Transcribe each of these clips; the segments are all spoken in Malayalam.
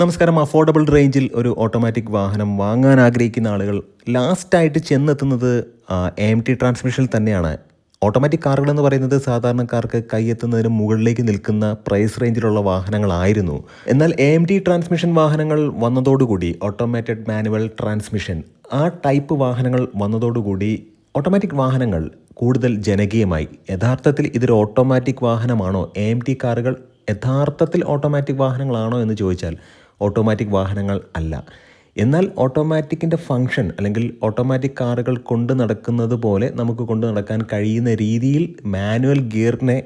നമസ്കാരം. അഫോർഡബിൾ റേഞ്ചിൽ ഒരു ഓട്ടോമാറ്റിക് വാഹനം വാങ്ങാൻ ആഗ്രഹിക്കുന്ന ആളുകൾ ലാസ്റ്റായിട്ട് ചെന്നെത്തുന്നത് എം ടി ട്രാൻസ്മിഷനിൽ തന്നെയാണ്. ഓട്ടോമാറ്റിക് കാറുകൾ എന്ന് പറയുന്നത് സാധാരണക്കാർക്ക് കൈയെത്തുന്നതിന് മുകളിലേക്ക് നിൽക്കുന്ന പ്രൈസ് റേഞ്ചിലുള്ള വാഹനങ്ങളായിരുന്നു. എന്നാൽ എ എം ടി ട്രാൻസ്മിഷൻ വാഹനങ്ങൾ വന്നതോടുകൂടി ഓട്ടോമാറ്റഡ് മാനുവൽ ട്രാൻസ്മിഷൻ ആ ടൈപ്പ് വാഹനങ്ങൾ വന്നതോടുകൂടി ഓട്ടോമാറ്റിക് വാഹനങ്ങൾ കൂടുതൽ ജനകീയമായി. യഥാർത്ഥത്തിൽ ഇതൊരു ഓട്ടോമാറ്റിക് വാഹനമാണോ? എ എം ടി കാറുകൾ യഥാർത്ഥത്തിൽ ഓട്ടോമാറ്റിക് വാഹനങ്ങളാണോ എന്ന് ചോദിച്ചാൽ ഓട്ടോമാറ്റിക് വാഹനങ്ങൾ അല്ല. എന്നാൽ ഓട്ടോമാറ്റിക്കിന്റെ ഫങ്ഷൻ അല്ലെങ്കിൽ ഓട്ടോമാറ്റിക് കാറുകൾ കൊണ്ട് നടക്കുന്നത് പോലെ നമുക്ക് കൊണ്ട് നടക്കാൻ കഴിയുന്ന രീതിയിൽ മാനുവൽ ഗിയറിനെ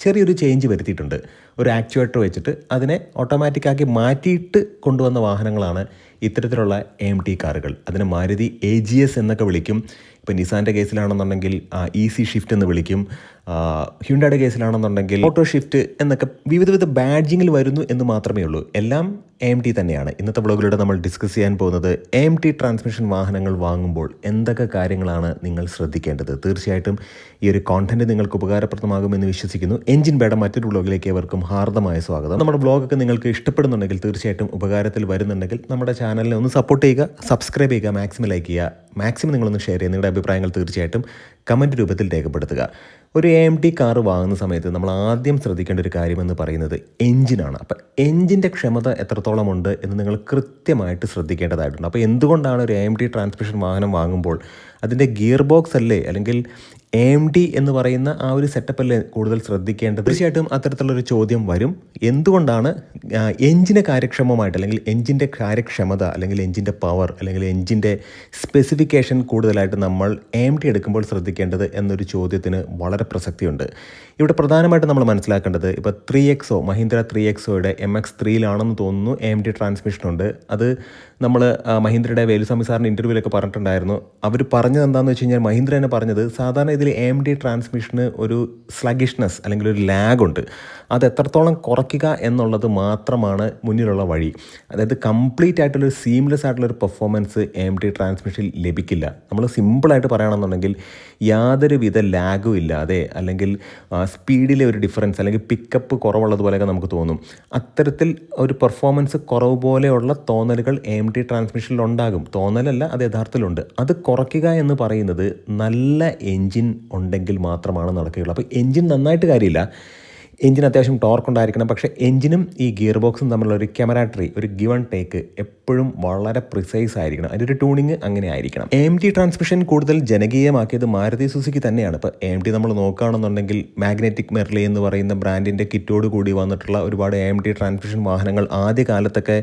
ചെറിയൊരു ചേഞ്ച് വരുത്തിയിട്ടുണ്ട്. ഒരു ആക്ച്വേറ്റർ വെച്ചിട്ട് അതിനെ ഓട്ടോമാറ്റിക്കാക്കി മാറ്റിയിട്ട് കൊണ്ടുവന്ന വാഹനങ്ങളാണ് ഇത്തരത്തിലുള്ള എം ടി കാറുകൾ. അതിനെ മാരുതി എ ജി എസ് എന്നൊക്കെ വിളിക്കും. ഇപ്പോൾ നിസാന്റെ കേസിലാണെന്നുണ്ടെങ്കിൽ ഈസി ഷിഫ്റ്റ് എന്ന് വിളിക്കും. ഹ്യുണ്ടയുടെ കേസിലാണെന്നുണ്ടെങ്കിൽ ഓട്ടോ ഷിഫ്റ്റ് എന്നൊക്കെ വിവിധ വിധ ബാഡ്ജിങ്ങിൽ വരുന്നു എന്ന് മാത്രമേ ഉള്ളൂ. എല്ലാം എം ടി തന്നെയാണ്. ഇന്നത്തെ ബ്ലോഗിലൂടെ നമ്മൾ ഡിസ്കസ് ചെയ്യാൻ പോകുന്നത് എം ടി ട്രാൻസ്മിഷൻ വാഹനങ്ങൾ വാങ്ങുമ്പോൾ എന്തൊക്കെ കാര്യങ്ങളാണ് നിങ്ങൾ ശ്രദ്ധിക്കേണ്ടത്? തീർച്ചയായിട്ടും ഈ ഒരു കോണ്ടന്റ് നിങ്ങൾക്ക് ഉപകാരപ്രദമാകുമെന്ന് വിശ്വസിക്കുന്നു. എഞ്ചിൻ ബേഡ മറ്റൊരു ബ്ലോഗിലേക്ക് അവർക്കും ഹാർദമായ സ്വാഗതം. നമ്മുടെ ബ്ലോഗൊക്കെ നിങ്ങൾക്ക് ഇഷ്ടപ്പെടുന്നുണ്ടെങ്കിൽ തീർച്ചയായിട്ടും ഉപകാരത്തിൽ വരുന്നുണ്ടെങ്കിൽ നമ്മുടെ ചാനലിനെ ഒന്ന് സപ്പോർട്ട് ചെയ്യുക സബ്സ്ക്രൈബ് ചെയ്യുക മാക്സിമം ലൈക്ക് ചെയ്യുക. മാക്സിമം നിങ്ങളൊന്ന് ഷെയർ ചെയ്യുക. നിങ്ങളുടെ അഭിപ്രായങ്ങൾ തീർച്ചയായിട്ടും കമന്റ് രൂപത്തിൽ രേഖപ്പെടുത്തുക. ഒരു എ എം ടി കാർ വാങ്ങുന്ന സമയത്ത് നമ്മൾ ആദ്യം ശ്രദ്ധിക്കേണ്ട ഒരു കാര്യമെന്ന് പറയുന്നത് എഞ്ചിനാണ്. അപ്പം എഞ്ചിന്റെ ക്ഷമത എത്രത്തോളം ഉണ്ട് എന്ന് നിങ്ങൾ കൃത്യമായിട്ട് ശ്രദ്ധിക്കേണ്ടതായിട്ടുണ്ട്. അപ്പോൾ എന്തുകൊണ്ടാണ് ഒരു എ എം ടി ട്രാൻസ്മിഷൻ വാഹനം വാങ്ങുമ്പോൾ അതിന്റെ ഗിയർ ബോക്സ് അല്ലേ? അല്ലെങ്കിൽ എം ഡി എന്ന് പറയുന്ന ആ ഒരു സെറ്റപ്പ് അല്ലേ കൂടുതൽ ശ്രദ്ധിക്കേണ്ടത്? തീർച്ചയായിട്ടും അത്തരത്തിലുള്ളൊരു ചോദ്യം വരും. എന്തുകൊണ്ടാണ് എഞ്ചിനെ കാര്യക്ഷമമായിട്ട് അല്ലെങ്കിൽ എഞ്ചിന്റെ കാര്യക്ഷമത അല്ലെങ്കിൽ എഞ്ചിന്റെ പവർ അല്ലെങ്കിൽ എഞ്ചിന്റെ സ്പെസിഫിക്കേഷൻ കൂടുതലായിട്ട് നമ്മൾ എം ഡി എടുക്കുമ്പോൾ ശ്രദ്ധിക്കേണ്ടത് എന്നൊരു ചോദ്യത്തിന് വളരെ പ്രസക്തിയുണ്ട്. ഇവിടെ പ്രധാനമായിട്ട് നമ്മൾ മനസ്സിലാക്കേണ്ടത് ഇപ്പോൾ ത്രീ എക്സോ മഹീന്ദ്ര ത്രീ എക്സോയുടെ എം എക്സ് ത്രീയിലാണെന്ന് തോന്നുന്നു എം ഡി ട്രാൻസ്മിഷനുണ്ട് അത് നമ്മൾ മഹീന്ദ്രയുടെ വേലുസ്വാമി സാറിന്റെ ഇന്റർവ്യൂവിലൊക്കെ പറഞ്ഞിട്ടുണ്ടായിരുന്നു. അവർ പറഞ്ഞത് എന്താണെന്ന് വെച്ച് കഴിഞ്ഞാൽ മഹീന്ദ്ര തന്നെ പറഞ്ഞത് സാധാരണ ഇതിൽ എം ഡി ട്രാൻസ്മിഷന് ഒരു സ്ലഗിഷ്നെസ് അല്ലെങ്കിൽ ഒരു ലാഗുണ്ട് അത് എത്രത്തോളം കുറയ്ക്കുക എന്നുള്ളത് മാത്രമാണ് മുന്നിലുള്ള വഴി. അതായത് കംപ്ലീറ്റ് ആയിട്ടുള്ളൊരു സീംലെസ് ആയിട്ടുള്ള ഒരു പെർഫോമൻസ് എം ഡി ട്രാൻസ്മിഷനിൽ ലഭിക്കില്ല. നമ്മൾ സിമ്പിളായിട്ട് പറയുകയാണെന്നുണ്ടെങ്കിൽ യാതൊരുവിധ ലാഗും ഇല്ലാതെ അല്ലെങ്കിൽ സ്പീഡിലെ ഒരു ഡിഫറൻസ് അല്ലെങ്കിൽ പിക്കപ്പ് കുറവുള്ളതുപോലെയൊക്കെ നമുക്ക് തോന്നും. അത്തരത്തിൽ ഒരു പെർഫോമൻസ് കുറവ് പോലെയുള്ള തോന്നലുകൾ എം ടി ട്രാൻസ്മിഷനിൽ ഉണ്ടാകും തോന്നലല്ല അത് യഥാർത്ഥത്തിലുണ്ട്. അത് കുറയ്ക്കുക എന്ന് പറയുന്നത് നല്ല എൻജിൻ ഉണ്ടെങ്കിൽ മാത്രമാണ് നടക്കുകയുള്ളൂ. അപ്പോൾ എൻജിൻ നന്നായിട്ട് കാര്യമില്ല. എഞ്ചിൻ അത്യാവശ്യം ടോർക്ക് ഉണ്ടായിരിക്കണം. പക്ഷേ എഞ്ചിനും ഈ ഗിയർ ബോക്സും തമ്മിലുള്ള ഒരു ക്യാമറ ട്രീ ഒരു ഗിവൺ ടേക്ക് എപ്പോഴും വളരെ പ്രിസൈസ് ആയിരിക്കണം. അതിന്റെ ഒരു ട്യൂണിങ് അങ്ങനെ ആയിരിക്കണം. എം ടി ട്രാൻസ്മിഷൻ കൂടുതൽ ജനകീയമാക്കിയത് മാരുതി സുസുക്കി തന്നെയാണ്. ഇപ്പോൾ എം ടി നമ്മൾ നോക്കുകയാണെന്നുണ്ടെങ്കിൽ മാഗ്നറ്റിക് മെർലി എന്ന് പറയുന്ന ബ്രാൻഡിന്റെ കിറ്റോട് കൂടി വന്നിട്ടുള്ള ഒരുപാട് എം ടി ട്രാൻസ്മിഷൻ വാഹനങ്ങൾ ആദ്യ കാലത്തൊക്കെ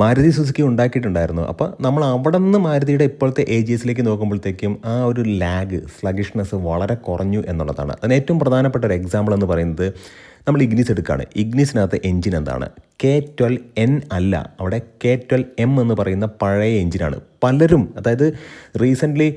മാരുതി സുസുക്കി ഉണ്ടാക്കിയിട്ടുണ്ടായിരുന്നു. അപ്പോൾ നമ്മൾ അവിടെ നിന്ന് മാരുതിയുടെ ഇപ്പോഴത്തെ ഏജിയസിലേക്ക് നോക്കുമ്പോഴത്തേക്കും ആ ഒരു ലാഗ് സ്ലഗിഷ്നെസ് വളരെ കുറഞ്ഞു എന്നുള്ളതാണ്. അതിന് ഏറ്റവും പ്രധാനപ്പെട്ട ഒരു എക്സാമ്പിൾ എന്ന് പറയുന്നത് നമ്മൾ ഇഗ്നിസ് എടുക്കുകയാണ്. ഇഗ്നിസിനകത്ത് എഞ്ചിൻ എന്താണ്? കെ ട്വൽവ് എൻ അല്ല. അവിടെ കെ ട്വൽവ് എം എന്ന് പറയുന്ന പഴയ എഞ്ചിനാണ്. പലരും അതായത് റീസെന്റ്ലി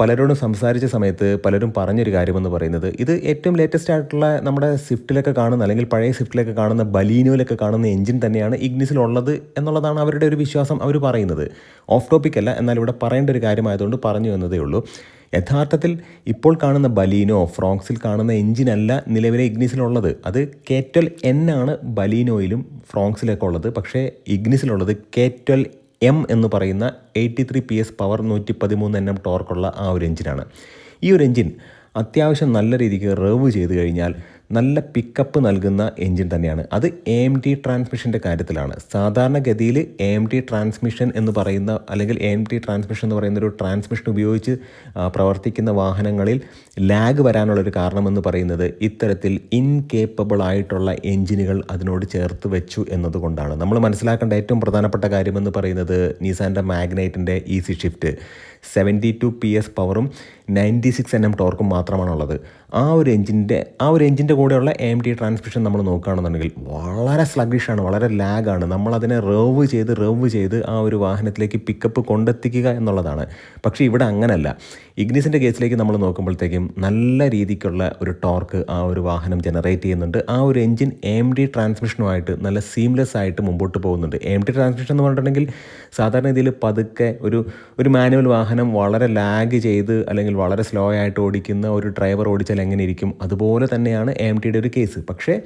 പലരോടും സംസാരിച്ച സമയത്ത് പലരും പറഞ്ഞൊരു കാര്യമെന്ന് പറയുന്നത് ഇത് ഏറ്റവും ലേറ്റസ്റ്റ് ആയിട്ടുള്ള നമ്മുടെ സ്വിഫ്റ്റിലൊക്കെ കാണുന്ന അല്ലെങ്കിൽ പഴയ സ്വിഫ്റ്റിലൊക്കെ കാണുന്ന ബലീനോയിലൊക്കെ കാണുന്ന എഞ്ചിൻ തന്നെയാണ് ഇഗ്നിസിലുള്ളത് എന്നുള്ളതാണ് അവരുടെ ഒരു വിശ്വാസം അവർ പറയുന്നത്. ഓഫ് ടോപ്പിക് അല്ല എന്നാൽ ഇവിടെ പറയേണ്ട ഒരു കാര്യമായതുകൊണ്ട് പറഞ്ഞു എന്നതേ ഉള്ളൂ. യഥാർത്ഥത്തിൽ ഇപ്പോൾ കാണുന്ന ബലീനോ ഫ്രോങ്സിൽ കാണുന്ന എഞ്ചിനല്ല നിലവിലെ ഇഗ്നിസിലുള്ളത്. അത് കേറ്റൽ എൻ ആണ് ബലീനോയിലും ഫ്രോക്സിലൊക്കെ ഉള്ളത് പക്ഷേ ഇഗ്നിസിലുള്ളത് കെ ട്വൽ എം എന്ന് പറയുന്ന eighty three P S power നൂറ്റി പതിമൂന്ന് എൻ എം ടോർക്കുള്ള ആ ഒരു എഞ്ചിനാണ്. ഈ ഒരു എഞ്ചിൻ അത്യാവശ്യം നല്ല രീതിക്ക് റേവ് ചെയ്ത് കഴിഞ്ഞാൽ നല്ല പിക്കപ്പ് നൽകുന്ന എൻജിൻ തന്നെയാണ്. അത് എ എം ടി ട്രാൻസ്മിഷന്റെ കാര്യത്തിലാണ്. സാധാരണഗതിയിൽ എ എം ടി ട്രാൻസ്മിഷൻ എന്ന് പറയുന്ന അല്ലെങ്കിൽ എ എം ടി ട്രാൻസ്മിഷൻ എന്ന് പറയുന്ന ഒരു ട്രാൻസ്മിഷൻ ഉപയോഗിച്ച് പ്രവർത്തിക്കുന്ന വാഹനങ്ങളിൽ ലാഗ് വരാനുള്ളൊരു കാരണമെന്ന് പറയുന്നത് ഇത്തരത്തിൽ ഇൻകേപ്പബിൾ ആയിട്ടുള്ള എൻജിനുകൾ അതിനോട് ചേർത്ത് വെച്ചു എന്നതുകൊണ്ടാണ്. നമ്മൾ മനസ്സിലാക്കേണ്ട ഏറ്റവും പ്രധാനപ്പെട്ട കാര്യമെന്ന് പറയുന്നത് നീസാന്റെ മാഗ്നൈറ്റിന്റെ easy shift seventy two P S പവറും നയന്റി സിക്സ് എൻ എം ടോർക്കും മാത്രമാണുള്ളത്. ആ ഒരു എഞ്ചിന്റെ ആ ഒരു എഞ്ചിന്റെ കൂടെയുള്ള എം ടി ട്രാൻസ്മിഷൻ നമ്മൾ നോക്കുകയാണെന്നുണ്ടെങ്കിൽ വളരെ സ്ലഗിഷാണ് വളരെ ലാഗാണ് നമ്മളതിനെ റേവ് ചെയ്ത് റേവ് ചെയ്ത് ആ ഒരു വാഹനത്തിലേക്ക് പിക്കപ്പ് കൊണ്ടെത്തിക്കുക എന്നുള്ളതാണ്. പക്ഷേ ഇവിടെ അങ്ങനല്ല. ഇഗ്നിസിന്റെ കേസിലേക്ക് നമ്മൾ നോക്കുമ്പോഴത്തേക്കും നല്ല രീതിക്കുള്ള ഒരു ടോർക്ക് ആ ഒരു വാഹനം ജനറേറ്റ് ചെയ്യുന്നുണ്ട്. ആ ഒരു എഞ്ചിൻ എം ഡി ട്രാൻസ്മിഷനുമായിട്ട് നല്ല സീംലെസ് ആയിട്ട് മുമ്പോട്ട് പോകുന്നുണ്ട്. എം ടി ട്രാൻസ്മിഷൻ എന്ന് പറഞ്ഞിട്ടുണ്ടെങ്കിൽ സാധാരണ രീതിയിൽ പതുക്കെ ഒരു ഒരു മാനുവൽ വാഹനം വളരെ ലാഗ് ചെയ്ത് അല്ലെങ്കിൽ വളരെ സ്ലോ ആയിട്ട് ഓടിക്കുന്ന ഒരു ഡ്രൈവർ ഓടിച്ചാൽ എങ്ങനെ ഇരിക്കും? അതുപോലെ തന്നെയാണ് എം ടിയുടെ ഒരു കേസ് പക്ഷേ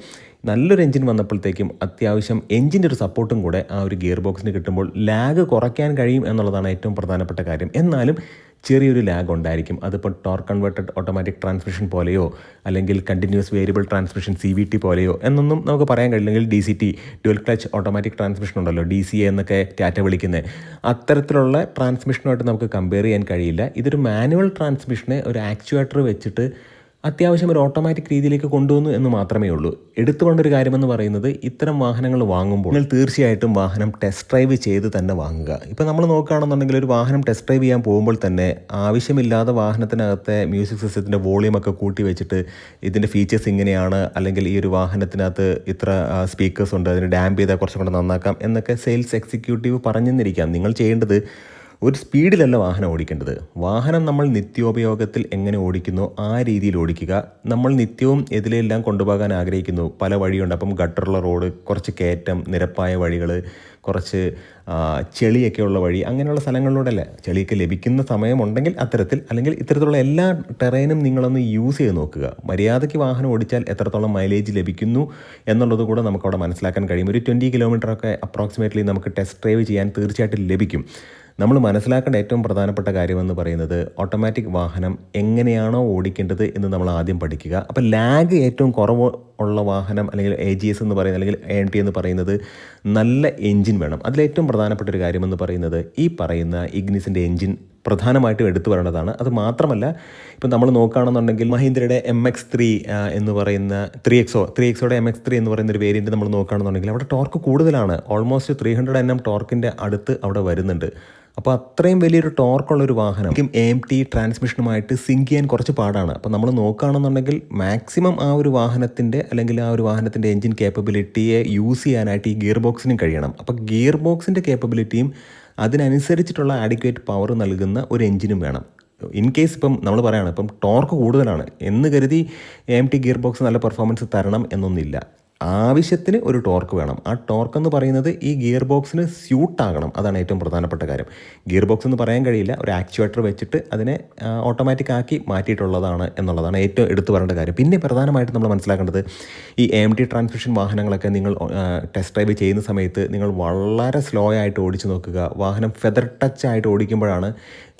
നല്ലൊരു എഞ്ചിൻ വന്നപ്പോഴത്തേക്കും അത്യാവശ്യം എഞ്ചിന്റെ ഒരു സപ്പോർട്ടും കൂടെ ആ ഒരു ഗിയർ ബോക്സിന് കിട്ടുമ്പോൾ ലാഗ് കുറയ്ക്കാൻ കഴിയും എന്നുള്ളതാണ് ഏറ്റവും പ്രധാനപ്പെട്ട കാര്യം. എന്നാലും ചെറിയൊരു ലാഗ് ഉണ്ടായിരിക്കും. അതിപ്പോൾ ടോർക്ക് കൺവേർട്ടഡ് ഓട്ടോമാറ്റിക് ട്രാൻസ്മിഷൻ പോലെയോ അല്ലെങ്കിൽ continuous variable transmission C V T പോലെയോ എന്നൊന്നും നമുക്ക് പറയാൻ കഴിയില്ലെങ്കിൽ D C T dual clutch automatic transmission ഉണ്ടല്ലോ ഡി സി എ എന്നൊക്കെ ടാറ്റ വിളിക്കുന്നത് അത്തരത്തിലുള്ള ട്രാൻസ്മിഷനുമായിട്ട് നമുക്ക് കമ്പയർ ചെയ്യാൻ കഴിയില്ല. ഇതൊരു മാനുവൽ ട്രാൻസ്മിഷനെ ഒരു ആക്ച്വേറ്റർ വെച്ചിട്ട് അത്യാവശ്യം ഒരു ഓട്ടോമാറ്റിക് രീതിയിലേക്ക് കൊണ്ടുവന്നു എന്ന് മാത്രമേ ഉള്ളൂ. എടുത്തു കൊണ്ടൊരു കാര്യമെന്ന് പറയുന്നത് ഇത്തരം വാഹനങ്ങൾ വാങ്ങുമ്പോൾ നിങ്ങൾ തീർച്ചയായിട്ടും വാഹനം ടെസ്റ്റ് ഡ്രൈവ് ചെയ്ത് തന്നെ വാങ്ങുക. ഇപ്പോൾ നമ്മൾ നോക്കുകയാണെന്നുണ്ടെങ്കിൽ ഒരു വാഹനം ടെസ്റ്റ് ഡ്രൈവ് ചെയ്യാൻ പോകുമ്പോൾ തന്നെ ആവശ്യമില്ലാതെ വാഹനത്തിനകത്തെ മ്യൂസിക് സിസ്റ്റത്തിന്റെ വോളിയം ഒക്കെ കൂട്ടി വെച്ചിട്ട് ഇതിന്റെ ഫീച്ചേഴ്സ് ഇങ്ങനെയാണ് അല്ലെങ്കിൽ ഈ ഒരു വാഹനത്തിനകത്ത് ഇത്ര സ്പീക്കേഴ്സ് ഉണ്ട് അതിന് ഡാമ്പ് ചെയ്താൽ കുറച്ചും കൂടെ നന്നാക്കാം എന്നൊക്കെ സെയിൽസ് എക്സിക്യൂട്ടീവ് പറഞ്ഞെന്നിരിക്കാം നിങ്ങൾ ചെയ്യേണ്ടത് ഒരു സ്പീഡിലല്ല വാഹനം ഓടിക്കേണ്ടത്. വാഹനം നമ്മൾ നിത്യോപയോഗത്തിൽ എങ്ങനെ ഓടിക്കുന്നു ആ രീതിയിൽ ഓടിക്കുക. നമ്മൾ നിത്യവും ഇതിലെല്ലാം കൊണ്ടുപോകാൻ ആഗ്രഹിക്കുന്നു. പല വഴിയുണ്ട്. അപ്പം ഗട്ടറുള്ള റോഡ് കുറച്ച് കയറ്റം നിരപ്പായ വഴികൾ കുറച്ച് ചെളിയൊക്കെ ഉള്ള വഴി അങ്ങനെയുള്ള സ്ഥലങ്ങളിലൂടെയല്ല. ചെളിയൊക്കെ ലഭിക്കുന്ന സമയമുണ്ടെങ്കിൽ അത്തരത്തിൽ അല്ലെങ്കിൽ ഇത്തരത്തിലുള്ള എല്ലാ ടെറൈനും നിങ്ങളൊന്ന് യൂസ് ചെയ്ത് നോക്കുക. മര്യാദയ്ക്ക് വാഹനം ഓടിച്ചാൽ എത്രത്തോളം മൈലേജ് ലഭിക്കുന്നു എന്നുള്ളത് കൂടെ നമുക്കവിടെ മനസ്സിലാക്കാൻ കഴിയും. ഒരു ട്വന്റി കിലോമീറ്ററൊക്കെ അപ്രോക്സിമേറ്റ്ലി നമുക്ക് ടെസ്റ്റ് ഡ്രൈവ് ചെയ്യാൻ തീർച്ചയായിട്ടും ലഭിക്കും. നമ്മൾ മനസ്സിലാക്കേണ്ട ഏറ്റവും പ്രധാനപ്പെട്ട കാര്യമെന്ന് പറയുന്നത് ഓട്ടോമാറ്റിക് വാഹനം എങ്ങനെയാണോ ഓടിക്കേണ്ടത് എന്ന് നമ്മൾ ആദ്യം പഠിക്കുക. അപ്പോൾ ലാഗ് ഏറ്റവും കുറവ് ഉള്ള വാഹനം അല്ലെങ്കിൽ എ ജി എസ് എന്ന് പറയുന്നത് അല്ലെങ്കിൽ എ ടി എന്ന് പറയുന്നത് നല്ല എൻജിൻ വേണം. അതിലേറ്റവും പ്രധാനപ്പെട്ട ഒരു കാര്യമെന്ന് പറയുന്നത് ഈ പറയുന്ന ഇഗ്നിസിന്റെ എൻജിൻ പ്രധാനമായിട്ടും എടുത്തു പറയേണ്ടതാണ്. അത് മാത്രമല്ല ഇപ്പം നമ്മൾ നോക്കുകയാണെന്നുണ്ടെങ്കിൽ മഹീന്ദ്രയുടെ എം എക്സ് ത്രീ എന്ന് പറയുന്ന ത്രീ എക്സോ ത്രീ എക്സോയുടെ എം എക്സ് ത്രീ എന്ന് പറയുന്ന ഒരു വേരിയന്റ് നമ്മൾ നോക്കുകയാണെന്നുണ്ടെങ്കിൽ അവിടെ ടോർക്ക് കൂടുതലാണ്. Almost three hundred N M ടോർക്കിന്റെ അടുത്ത് അവിടെ വരുന്നുണ്ട്. അപ്പോൾ അത്രയും വലിയൊരു ടോർക്കുള്ള ഒരു വാഹനം. എം ടി ട്രാൻസ്മിഷനുമായിട്ട് സിങ്ക് ചെയ്യാൻ കുറച്ച് പാടാണ്. അപ്പോൾ നമ്മൾ നോക്കുകയാണെന്നുണ്ടെങ്കിൽ മാക്സിമം ആ ഒരു വാഹനത്തിന്റെ അല്ലെങ്കിൽ ആ ഒരു വാഹനത്തിന്റെ എഞ്ചിൻ കേപ്പബിലിറ്റിയെ യൂസ് ചെയ്യാനായിട്ട് ഈ ഗിയർ ബോക്സിനും കഴിയണം. അപ്പോൾ ഗിയർ ബോക്സിന്റെ കേപ്പബിലിറ്റിയും അതിനനുസരിച്ചിട്ടുള്ള ആഡിക്വേറ്റ് പവർ നൽകുന്ന ഒരു എഞ്ചിനും വേണം. ഇൻ കേസ് ഇപ്പം നമ്മൾ പറയുകയാണ് ഇപ്പം ടോർക്ക് കൂടുതലാണ് എന്ന് കരുതി എം ടി ഗിയർ ബോക്സ് നല്ല പെർഫോമൻസ് തരണം എന്നൊന്നില്ല ആവശ്യത്തിന് ഒരു ടോർക്ക് വേണം. ആ ടോർക്ക് എന്ന് പറയുന്നത് ഈ ഗിയർ ബോക്സിന് സ്യൂട്ടാകണം അതാണ് ഏറ്റവും പ്രധാനപ്പെട്ട കാര്യം. ഗിയർ ബോക്സ് എന്ന് പറയാൻ കഴിയില്ല. ഒരു ആക്ച്വേറ്റർ വെച്ചിട്ട് അതിനെ ഓട്ടോമാറ്റിക് ആക്കി മാറ്റിയിട്ടുള്ളതാണ് എന്നുള്ളതാണ് ഏറ്റവും എടുത്തു പറയേണ്ട കാര്യം. പിന്നെ പ്രധാനമായിട്ട് നമ്മൾ മനസ്സിലാക്കേണ്ടത് ഈ എം ടി ട്രാൻസ്മിഷൻ വാഹനങ്ങളൊക്കെ നിങ്ങൾ ടെസ്റ്റ് ഡ്രൈവ് ചെയ്യുന്ന സമയത്ത് നിങ്ങൾ വളരെ സ്ലോ ആയിട്ട് ഓടിച്ചു നോക്കുക. വാഹനം ഫെദർ ടച്ച് ആയിട്ട് ഓടിക്കുമ്പോഴാണ്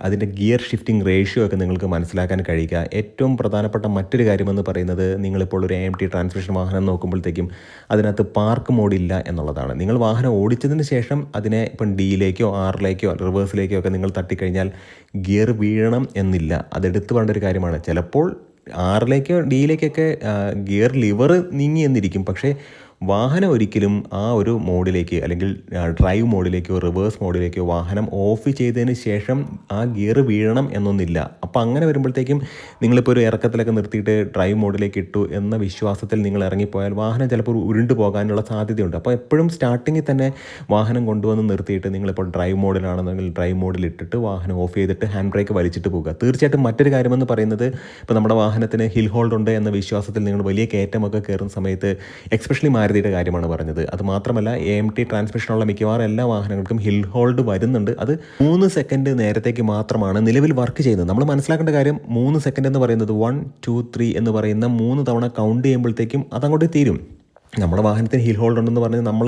അതിന്റെ ഗിയർ ഷിഫ്റ്റിംഗ് റേഷ്യോ ഒക്കെ നിങ്ങൾക്ക് മനസ്സിലാക്കാൻ കഴിയുക. ഏറ്റവും പ്രധാനപ്പെട്ട മറ്റൊരു കാര്യമെന്ന് പറയുന്നത് നിങ്ങളിപ്പോൾ ഒരു എം ടി ട്രാൻസ്മിഷൻ വാഹനം നോക്കുമ്പോഴത്തേക്കും അതിനകത്ത് പാർക്ക് മോഡില്ല എന്നുള്ളതാണ്. നിങ്ങൾ വാഹനം ഓടിച്ചതിന് ശേഷം അതിനെ ഇപ്പം ഡിയിലേക്കോ ആറിലേക്കോ റിവേഴ്സിലേക്കോ ഒക്കെ നിങ്ങൾ തട്ടിക്കഴിഞ്ഞാൽ ഗിയർ വീഴണം എന്നില്ല. അതെടുത്ത് വേണ്ട ഒരു കാര്യമാണ്. ചിലപ്പോൾ ആറിലേക്കോ ഡിയിലേക്കൊക്കെ ഗിയർ ലിവർ നീങ്ങി എന്നിരിക്കും. പക്ഷേ വാഹനം ഒരിക്കലും ആ ഒരു മോഡിലേക്ക് അല്ലെങ്കിൽ ഡ്രൈവ് മോഡിലേക്കോ റിവേഴ്സ് മോഡിലേക്കോ വാഹനം ഓഫ് ചെയ്തതിന് ശേഷം ആ ഗിയർ വീഴണം എന്നൊന്നില്ല. അപ്പോൾ അങ്ങനെ വരുമ്പോഴത്തേക്കും നിങ്ങളിപ്പോൾ ഒരു ഇറക്കത്തിലൊക്കെ നിർത്തിയിട്ട് ഡ്രൈവ് മോഡിലേക്ക് ഇട്ടു എന്ന വിശ്വാസത്തിൽ നിങ്ങൾ ഇറങ്ങിപ്പോയാൽ വാഹനം ചിലപ്പോൾ ഉരുണ്ടു പോകാനുള്ള സാധ്യതയുണ്ട്. അപ്പോൾ എപ്പോഴും സ്റ്റാർട്ടിങ്ങിൽ തന്നെ വാഹനം കൊണ്ടുവന്ന് നിർത്തിയിട്ട് നിങ്ങളിപ്പോൾ ഡ്രൈവ് മോഡിലാണെന്നെങ്കിൽ ഡ്രൈവ് മോഡിൽ ഇട്ടിട്ട് വാഹനം ഓഫ് ചെയ്തിട്ട് ഹാൻഡ് ബ്രേക്ക് വലിച്ചിട്ട് പോകുക തീർച്ചയായിട്ടും മറ്റൊരു കാര്യമെന്ന് പറയുന്നത് ഇപ്പോൾ നമ്മുടെ വാഹനത്തിന് ഹിൽ ഹോൾഡ് ഉണ്ട് എന്ന വിശ്വാസത്തിൽ നിങ്ങൾ വലിയ കയറ്റമൊക്കെ കയറുന്ന സമയത്ത് എക്സ്പെഷ്യലി മാരുതിയുടെ കാര്യമാണ് പറഞ്ഞത്. അത് മാത്രമല്ല എ എം ടി ട്രാൻസ്മിഷനുള്ള മിക്കവാറും എല്ലാ വാഹനങ്ങൾക്കും ഹിൽ ഹോൾഡ് വരുന്നുണ്ട്. അത് മൂന്ന് സെക്കൻഡ് നേരത്തേക്ക് മാത്രമാണ് നിലവിൽ വർക്ക് ചെയ്യുന്നത്. നമ്മൾ മനസ്സിലാക്കേണ്ട കാര്യം മൂന്ന് സെക്കൻഡ് എന്ന് പറയുന്നത് വൺ ടു ത്രീ എന്ന് പറയുന്ന മൂന്ന് തവണ കൗണ്ട് ചെയ്യുമ്പോഴത്തേക്കും അതങ്ങോട്ട് തീരും. നമ്മുടെ വാഹനത്തിന് ഹിൽ ഹോൾഡ് ഉണ്ടെന്ന് പറഞ്ഞ് നമ്മൾ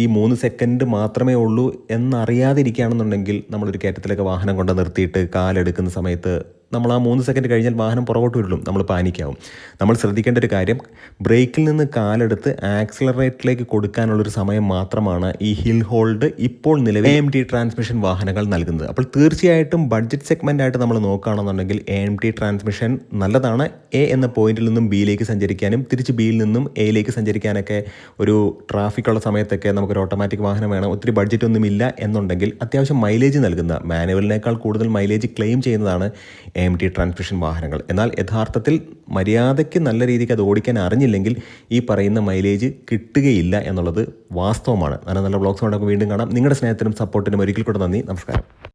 ഈ മൂന്ന് സെക്കൻഡ് മാത്രമേ ഉള്ളൂ എന്നറിയാതിരിക്കുകയാണെന്നുണ്ടെങ്കിൽ നമ്മളൊരു കയറ്റത്തിലൊക്കെ വാഹനം കൊണ്ട് നിർത്തിയിട്ട് കാലെടുക്കുന്ന സമയത്ത് നമ്മൾ ആ മൂന്ന് സെക്കൻഡ് കഴിഞ്ഞാൽ വാഹനം പുറകോട്ട് വിടും നമ്മൾ പാനിക്കാവും. നമ്മൾ ശ്രദ്ധിക്കേണ്ട ഒരു കാര്യം ബ്രേക്കിൽ നിന്ന് കാലെടുത്ത് ആക്സിലറേറ്ററിലേക്ക് കൊടുക്കാനുള്ളൊരു സമയം മാത്രമാണ് ഈ ഹിൽ ഹോൾഡ് ഇപ്പോൾ നിലവിൽ എം ടി ട്രാൻസ്മിഷൻ വാഹനങ്ങൾ നൽകുന്നത്. അപ്പോൾ തീർച്ചയായിട്ടും ബഡ്ജറ്റ് സെഗ്മെന്റ് ആയിട്ട് നമ്മൾ നോക്കുകയാണെന്നുണ്ടെങ്കിൽ എം ടി ട്രാൻസ്മിഷൻ നല്ലതാണ്. എ എന്ന പോയിന്റിൽ നിന്നും ബിയിലേക്ക് സഞ്ചരിക്കാനും തിരിച്ച് ബിയിൽ നിന്നും എയിലേക്ക് സഞ്ചരിക്കാനൊക്കെ ഒരു ട്രാഫിക്കുള്ള സമയത്തൊക്കെ നമുക്കൊരു ഓട്ടോമാറ്റിക് വാഹനം വേണം. ഒത്തിരി ബഡ്ജറ്റ് ഒന്നുമില്ല എന്നുണ്ടെങ്കിൽ അത്യാവശ്യം മൈലേജ് നൽകുന്ന മാനുവലിനേക്കാൾ കൂടുതൽ മൈലേജ് ക്ലെയിം ചെയ്യുന്നതാണ് എം ടി ട്രാൻസ്മിഷൻ വാഹനങ്ങൾ. എന്നാൽ യഥാർത്ഥത്തിൽ മര്യാദയ്ക്ക് നല്ല രീതിക്ക് അത് ഓടിക്കാൻ അറിഞ്ഞില്ലെങ്കിൽ ഈ പറയുന്ന മൈലേജ് കിട്ടുകയില്ല എന്നുള്ളത് വാസ്തവമാണ്. നല്ല നല്ല ബ്ലോഗ്സ് നമുക്ക് വീണ്ടും കാണാം. നിങ്ങളുടെ സ്നേഹത്തിനും സപ്പോർട്ടിനും ഒരിക്കൽ കൂടെ നന്ദി. നമസ്കാരം.